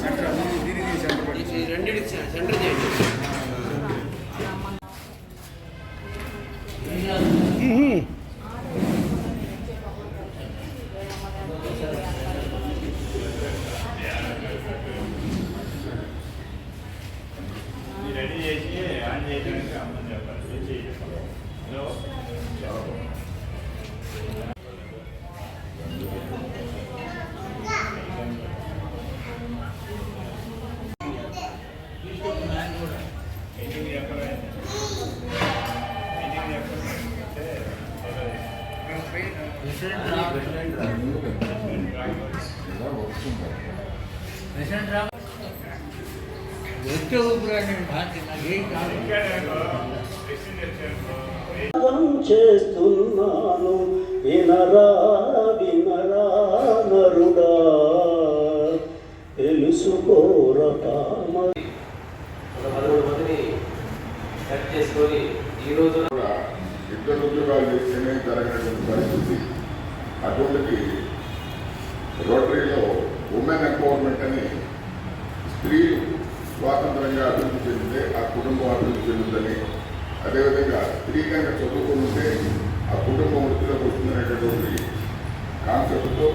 Centre దీనికి centre centre చేయండి వచ్చే చేస్తున్నాను వినరా వినరా నరుడా తెలుసుకోర కామ. ఒక పదమూడు మందిని కట్ చేసుకొని ఈ రోజు కూడా ఇద్దరు ఉద్యోగాలు చేస్తేనే జరగనటువంటి పరిస్థితి? అటువంటిది రోటరీలో ఉమెన్ ఎంపవర్మెంట్ అని స్త్రీలు స్వాతంత్రంగా అభివృద్ధి చెందితే ఆ కుటుంబం అభివృద్ధి చెందుతుందని అదేవిధంగా స్త్రీ కనుక చదువుకుని ఉంటే ఆ కుటుంబం వృత్తిలోకి వస్తుందనేటటువంటి కాన్సెప్ట్తో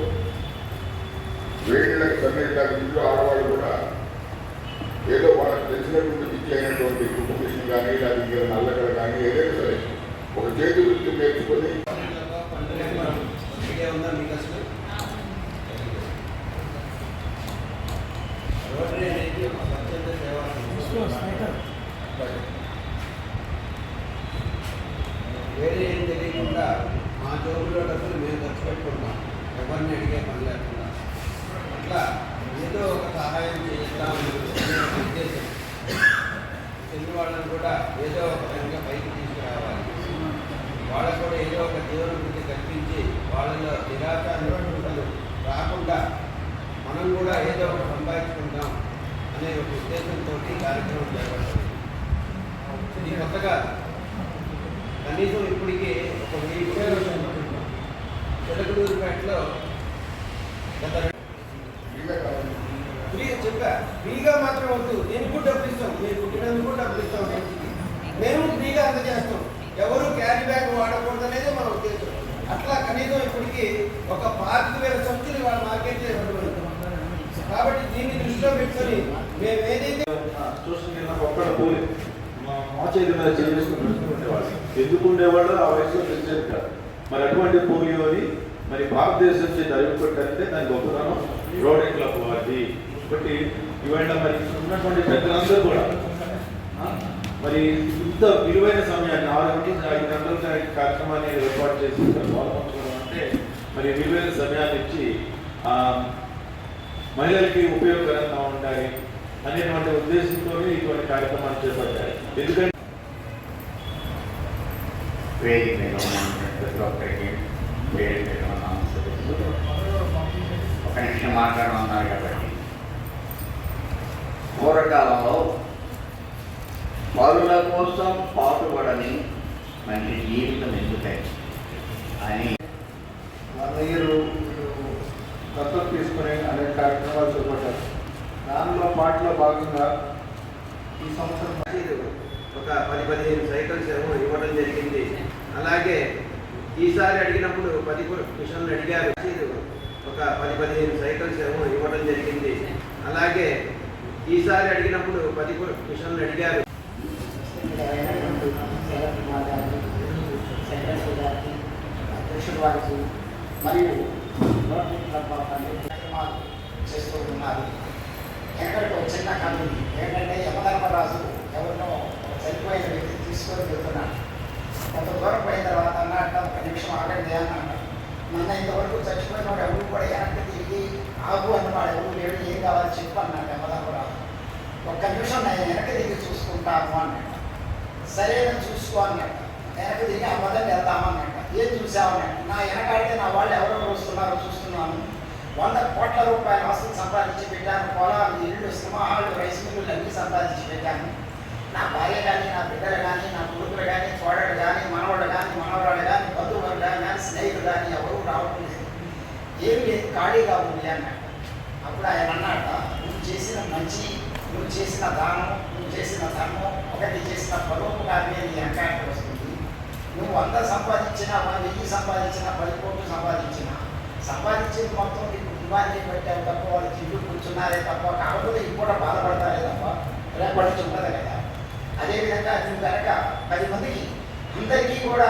వేడిళ్ళకి సన్నీళ్ళకి ఇంట్లో ఆడవాళ్ళు కూడా ఏదో వాళ్ళకి తెలిసినటువంటి విద్య అయినటువంటి కుటుంబం కానీ లేదా నల్లగడ కానీ ఏదైనా సరే ఒక చేతి వృత్తి నేర్చుకొని ఐడియా ఉందా మీకు అసలు? రోటరీ అనేది ఒక స్వచ్ఛంద సేవా. వేరే ఏం తెలియకుండా మా జోబులో డబ్బులు మేము ఖర్చు పెట్టుకుంటాం ఎవరిని అడిగే పని లేకుండా. అట్లా ఏదో ఒక సహాయం చేద్దాం ఉద్దేశం. తెలుగు వాళ్ళని కూడా ఏదో ఒక విధంగా పైకి తీసుకురావాలి. వాళ్ళకు కూడా ఏదో ఒక కల్పించి వాళ్ళలో నిరాశ నిరాశలు రాకుండా మనం కూడా ఏదో ఒక సంపాదించుకుంటాం అనే ఒక ఉద్దేశంతో కార్యక్రమం చేపట్టాలి ఇది కొత్తగా కనీసం ఇప్పటికీ ఒక వెయ్యి చిలకలూరుపేటలో గత ఫ్రీ చెప్పా. ఫ్రీగా మాత్రం వద్దు. నేను కూడా డబ్బులు ఇస్తాం. మీరు పుట్టినందుకు కూడా డబ్బులు ఇస్తాం. మేము ఫ్రీగా అందజేస్తాం. ఎవరు క్యారీ బ్యాగ్ వాడకూడదు అనేది మనకి ఒక పాతిక వేల సంచులు ఇవాళ మార్కెట్ కాబట్టి దీన్ని దృష్టిలో పెట్టుకొని మేము ఏదైతే చూసిన ఒక్కడ పోయి మా మా చేతి మీద చేసుకుని ఉండేవాళ్ళు ఎందుకు ఉండేవాళ్ళు? ఆ వయసులో తెలిసేది కాదు. మరి అటువంటి పోలియోని మరి భారతదేశం చేతి తరిమికొట్టారంటే దాని గొప్పతనం రోడ్ క్లబ్ వారిది. కాబట్టి ఇవాళ మరి ఉన్నటువంటి పెద్దలందరూ కూడా మరి ఇంత విలువైన సమయాన్ని ఆరు గంటల ఐదు గంటల కార్యక్రమాన్ని ఏర్పాటు చేసి ఇక్కడ మరి విలువైన సమయాన్ని ఇచ్చి మహిళలకి ఉపయోగకరంగా ఉండాలి అనేటువంటి ఉద్దేశంతో ఇటువంటి కార్యక్రమాలు చేపట్టారు. ఎందుకంటే వేదిక మీద ప్రతి ఒక్కరికి వేదిక మీద ఉన్న నమస్కరిస్తూ ఒక నిమిషం మాట్లాడమన్నారు కాబట్టి. పూర్వకాలంలో పరుల కోసం పాటుపడని మంచి జీవితం ఎందుకని? అని మీరు దత్తత తీసుకుని అనేక కార్యక్రమాలు చేపట్టారు. దానిలో పాటలో భాగంగా ఈ సంవత్సరం ఒక పది పదిహేను సైకిల్స్ ఏమో ఇవ్వడం జరిగింది. అలాగే ఈసారి అడిగినప్పుడు పది మిషన్లు అడిగారు. ఒక పది పదిహేను సైకిల్స్ ఏమో ఇవ్వడం జరిగింది. అలాగే ఈసారి అడిగినప్పుడు పది మిషన్లు అడిగారు. అధ్యక్షుడు వారికి మరియు కార్యక్రమాలు చేస్తూ ఉన్నారు. ఎక్కడికి వచ్చిన చిన్న కథ ఏంటంటే యమధర్మరాజు ఎవరినో చనిపోయిన వ్యక్తి తీసుకొని వెళ్తున్నాడు. కొంత దూరం పోయిన తర్వాత అన్నట్ట ఒక నిమిషం ఆగండి అన్నాడు నన్ను ఇంతవరకు చచ్చిపోయినవాడు ఎవరు కూడా వెనక్కి తిరిగి ఆగు అన్నవాడు ఎవరు లేడు. ఏం కావాలి చెప్పు అన్నాడు యమధర్మరాజు. ఒక్క నిమిషం నేను వెనక్కి తిరిగి చూసుకుంటాను అన్నాడు. సరే నేను చూసుకో అన్నాడు. వెనక్కి తిరిగి ఆ మొదలు వెళ్దామన్నట్ట ఏం చూసామని నా వెనకాడితే నా వాళ్ళు ఎవరెవరు వస్తున్నారో చూస్తున్నాను. వంద కోట్ల రూపాయల ఆస్తులు సంపాదించి పెట్టాను. పొలాలు ఇళ్ళు సింహాలు రైస్ మిల్లులు అన్నీ సంపాదించి పెట్టాను. నా భార్య కానీ నా బిడ్డలు కానీ నా కొడుకులు కానీ కోడలు కానీ మనవాళ్ళు కానీ మనవరాలు కానీ బంధువులు కానీ స్నేహితులు కానీ ఎవరు రావట్లేదు ఏమి లేదు ఖాళీగా ఉంది అన్నాడు. అప్పుడు ఆయన అన్నట నువ్వు చేసిన మంచి నువ్వు చేసిన దానం నువ్వు చేసిన ధర్మం ఒకటి చేసిన పరోపకారమే నీ వెనకాలకు వస్తుంది నువ్వు వంద సంపాదించినా వెయ్యి సంపాదించినా పది కోట్లు సంపాదించినా సంపాదించిన మొత్తం నీకు కుటుంబాన్ని పెట్టావు తప్ప వాళ్ళు చిల్లు కూర్చున్నారే తప్ప కాకపోతే ఇది కూడా బాధపడతారే తప్ప రేపటి ఉండదు కదా. అదేవిధంగా నువ్వు కనుక పది మందికి అందరికీ కూడా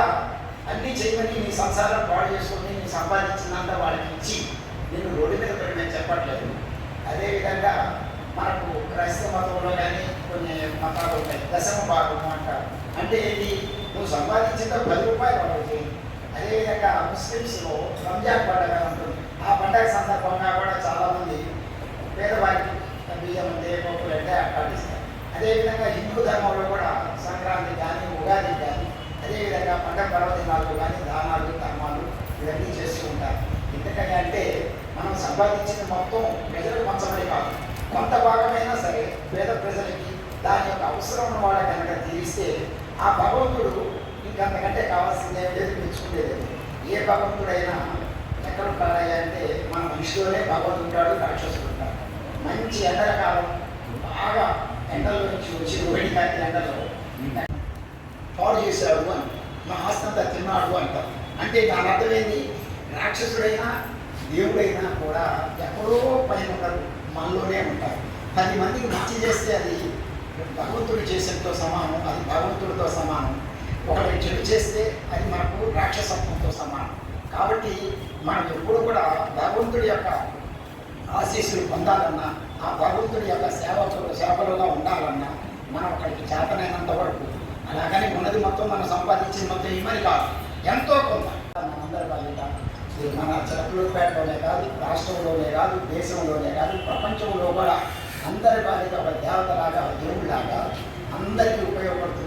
అన్నీ చేయమని నీ సంసారం పాడు చేసుకొని నీ సంపాదించినంత వాళ్ళకి ఇచ్చి నేను రోడ్డు మీద పెట్టి నేను చెప్పట్లేదు అదేవిధంగా మనకు క్రైస్తవ మతంలో కానీ కొన్ని మతాలు ఉంటాయి. దశమ భాగము అంటారు. అంటే సంపాదించిన పది రూపాయలు వాళ్ళకి అదేవిధంగా ముస్లిమ్స్లో రంజాన్ పండగ ఉంటుంది ఆ పండగ సందర్భంగా కూడా చాలామంది పేదవారికి బియ్యం అంటే అంటే అట్టాడిస్తారు అదేవిధంగా హిందూ ధర్మంలో కూడా సంక్రాంతి కానీ ఉగాది కానీ అదేవిధంగా పండగ పర్వదినాలు కానీ దానాలు ధర్మాలు ఇవన్నీ చేస్తూ ఉంటారు ఎందుకని అంటే మనం సంపాదించిన మొత్తం ప్రజలకు పంచమని కాదు కొంత భాగమైనా సరే పేద ప్రజలకి దాని యొక్క అవసరం ఉన్న వాళ్ళ కనుక తీరిస్తే ఆ భగవంతుడు ఇంకంతకంటే కావాల్సిందే లేదు మెచ్చుకునేది ఏ భగవంతుడైనా ఎక్కడ ఉంటాడయ్యా అంటే మన మనిషిలోనే భగవంతుడు ఉంటాడు రాక్షసుడు ఉంటాడు మంచి ఎండల కాలం బాగా ఎండల నుంచి వచ్చి వేడి కాకి ఎండలో. పాడు చేశాడు అని మా ఆస్తంతా తిన్నాడు అంటారు అంటే దాని అర్థం రాక్షసుడైనా దేవుడైనా కూడా ఎక్కడో పైన ఉంటారు మనలోనే ఉంటారు. పది మందికి మంచి చేస్తే అది భగవంతుడు చేసినతో సమానం అది భగవంతుడితో సమానం. ఒకటి చెడు చేస్తే అది మనకు రాక్షసత్వంతో సమానం. కాబట్టి మనం ఎప్పుడు కూడా భగవంతుడి యొక్క ఆశీస్సులు పొందాలన్నా ఆ భగవంతుడి యొక్క సేవ సేవలుగా ఉండాలన్నా మనం ఒకరికి చేతనైనంత వరకు అలాగని ఉన్నది మొత్తం మనం సంపాదించిన మొత్తం ఇవ్వని కాదు. ఎంతో కొంత. మనందరి బాధ్యత. ఇది మన చిలకలూరుపేటలోనే కాదు రాష్ట్రంలోనే కాదు దేశంలోనే కాదు ప్రపంచంలో కూడా అందరి బాధ్యత ఒక దేవతలాగా దేవుడిలాగా అందరికీ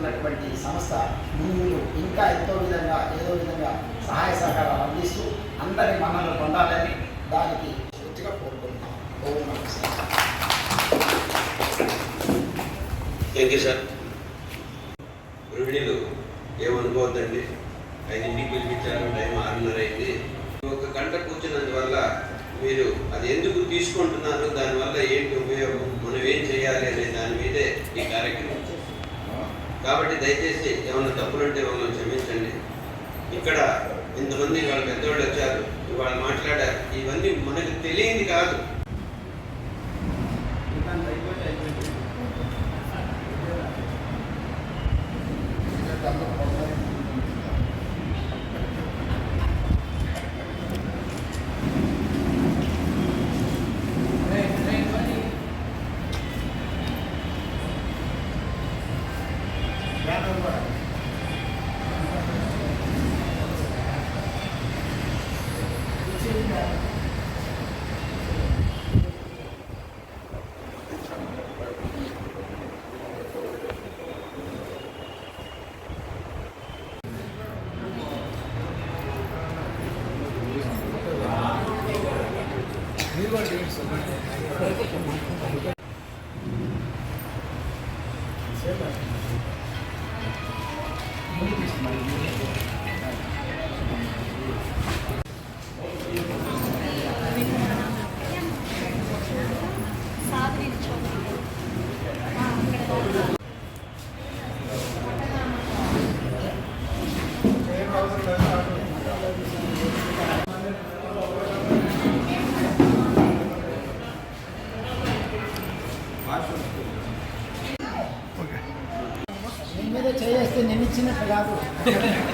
ఉన్నటువంటి సంస్థ మీరు ఇంకా ఎంతో విధంగా ఏదో విధంగా సహాయ సహకారాలు అందిస్తూ అందరి మనల్ని పొందాలని దానికి పూర్తిగా కోరుకుంటున్నాం. ఓం థ్యాంక్ యూ సార్ గృహిణీలు ఏమనుకోవద్దండి ఐదింటికి పిలిపించారు టైం ఆరున్నర అయింది. ఒక గంట కూర్చున్నందువల్ల మీరు అది ఎందుకు తీసుకుంటున్నారు? దానివల్ల ఏంటి ఉపయోగం? మనం ఏం చేయాలి అనే దాని మీదే ఈ కార్యక్రమం కాబట్టి దయచేసి ఏమైనా తప్పులుంటే వాళ్ళని క్షమించండి. ఇక్కడ ఇంతమంది వాళ్ళ పెద్దవాళ్ళు వచ్చారు వాళ్ళు మాట్లాడారు. ఇవన్నీ మనకు తెలియంది కాదు. నీ మీద చేస్తే నేను ఇచ్చినట్టు కాదు